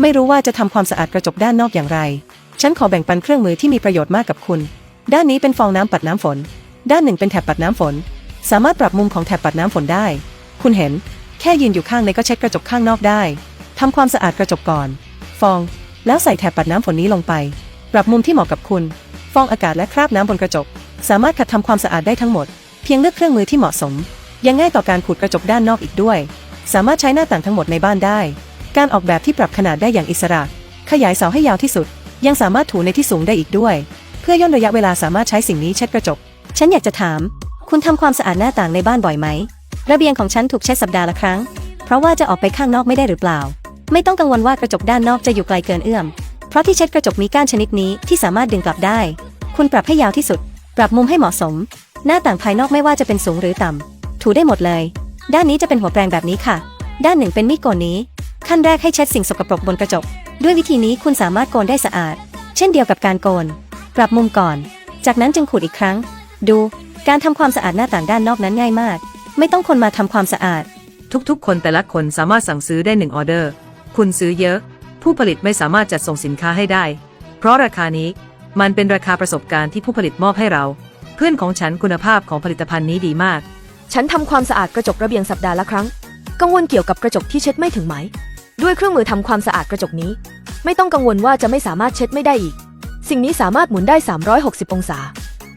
ไม่รู้ว่าจะทำความสะอาดกระจกด้านนอกอย่างไร ฉันขอแบ่งปันเครื่องมือที่มีประโยชน์มากกับคุณ ด้านนี้เป็นฟองน้ำปัดน้ำฝน ด้านหนึ่งเป็นแถบปัดน้ำฝน สามารถปรับมุมของแถบปัดน้ำฝนได้ คุณเห็น แค่ยืนอยู่ข้างในก็เช็ดกระจกข้างนอกได้ทำความสะอาดกระจกก่อน ฟอง แล้วใส่แถบปัดน้ำฝนนี้ลงไป ปรับมุมที่เหมาะกับคุณ ฟองอากาศและคราบน้ำบนกระจก สามารถขัดทำความสะอาดได้ทั้งหมด เพียงเลือกเครื่องมือที่เหมาะสม ยังง่ายต่อการขูดกระจกด้านนอกอีกด้วย สามารถใช้หน้าต่างทั้งหมดในบ้านได้ การออกแบบที่ปรับขนาดได้อย่างอิสระ ขยายเสาให้ยาวที่สุด ยังสามารถถูในที่สูงได้อีกด้วย เพื่อย่นระยะเวลาสามารถใช้สิ่งนี้เช็ดกระจก ฉันอยากจะถาม คุณทำความสะอาดหน้าต่างในบ้านบ่อยไหม ระเบียงของฉันถูกเช็ดสัปดาห์ละครั้ง เพราะว่าจะออกไปข้างนอกไม่ได้หรือเปล่า ไม่ต้องกังวลว่ากระจกด้านนอกจะอยู่ไกลเกินเอื้อม เพราะที่เช็ดกระจกมีก้านชนิดนี้ที่สามารถดึงกลับได้ คุณปรับให้ยาวที่สุด ปรับมุมให้เหมาะสม หน้าต่างภายนอกไม่ว่าจะเป็นสูงหรือต่ำถูได้หมดเลย ด้านนี้จะเป็นหัวแปรงแบบนี้ค่ะ ด้านหนึ่งเป็นมีดโกนนี้ ขั้นแรกให้เช็ดสิ่งสกปรกบนกระจก ด้วยวิธีนี้คุณสามารถโกนได้สะอาด เช่นเดียวกับการโกน ปรับมุมก่อน จากนั้นจึงขูดอีกครั้ง ดู การทำความสะอาดหน้าต่างด้านนอกนั้นง่ายมาก ไม่ต้องคนมาทำความสะอาด ทุกๆ คนแต่ละคนสามารถสั่งซื้อได้หนึ่งออเดอร์ คุณซื้อเยอะ ผู้ผลิตไม่สามารถจัดส่งสินค้าให้ได้ เพราะราคานี้ มันเป็นราคาประสบการณ์ที่ผู้ผลิตมอบให้เรา เพื่อนของฉันคุณภาพของผลิตภัณฑ์นี้ดีมาก ฉันทำความสะอาดกระจกระเบียงสัปดาห์ละครั้ง กังวลเกี่ยวกับกระจกที่เช็ดไม่ถึงไหม ด้วยเครื่องมือทำความสะอาดกระจกนี้ ไม่ต้องกังวลว่าจะไม่สามารถเช็ดไม่ได้อีก สิ่งนี้สามารถหมุนได้ 360 องศา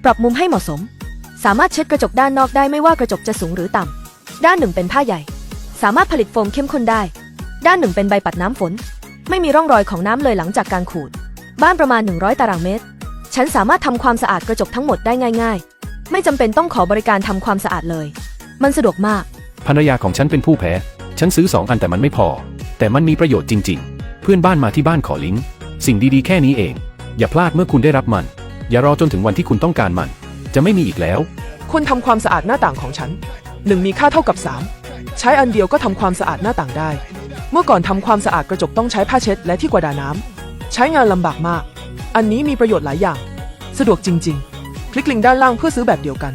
ปรับมุมให้เหมาะสม สามารถเช็ดกระจกด้านนอกได้ไม่ว่ากระจกจะสูงหรือต่ำด้านหนึ่งเป็นผ้าใหญ่ สามารถผลิตโฟมเข้มข้นได้ ด้านหนึ่งเป็นใบปัดน้ำฝน ไม่มีร่องรอยของน้ำเลยหลังจากการขูด บ้านประมาณ 100 ตารางเมตร ฉันสามารถทำความสะอาดกระจกทั้งหมดได้ง่าย ๆ ไม่จำเป็นต้องขอบริการทำความสะอาดเลย มันสะดวกมากภรรยาของฉันเป็นผู้แพ้ ฉันซื้อสองอันแต่มันไม่พอ แต่มันมีประโยชน์จริง ๆ เพื่อนบ้านมาที่บ้านขอลิงก์สิ่งดีๆแค่นี้เอง อย่าพลาดเมื่อคุณได้รับมัน อย่ารอจนถึงวันที่คุณต้องการมัน จะไม่มีอีกแล้วคุณทำความสะอาดหน้าต่างของฉันหนึ่งมีค่าเท่ากับ 3 ใช้อันเดียวก็ทำความสะอาดหน้าต่างได้ เมื่อก่อนทำความสะอาดกระจกต้องใช้ผ้าเช็ดและที่กวาดาน้ำใช้งานลำบากมาก อันนี้มีประโยชน์หลายอย่าง สะดวกจริง ๆ คลิกลิงก์ด้านล่างเพื่อซื้อแบบเดียวกัน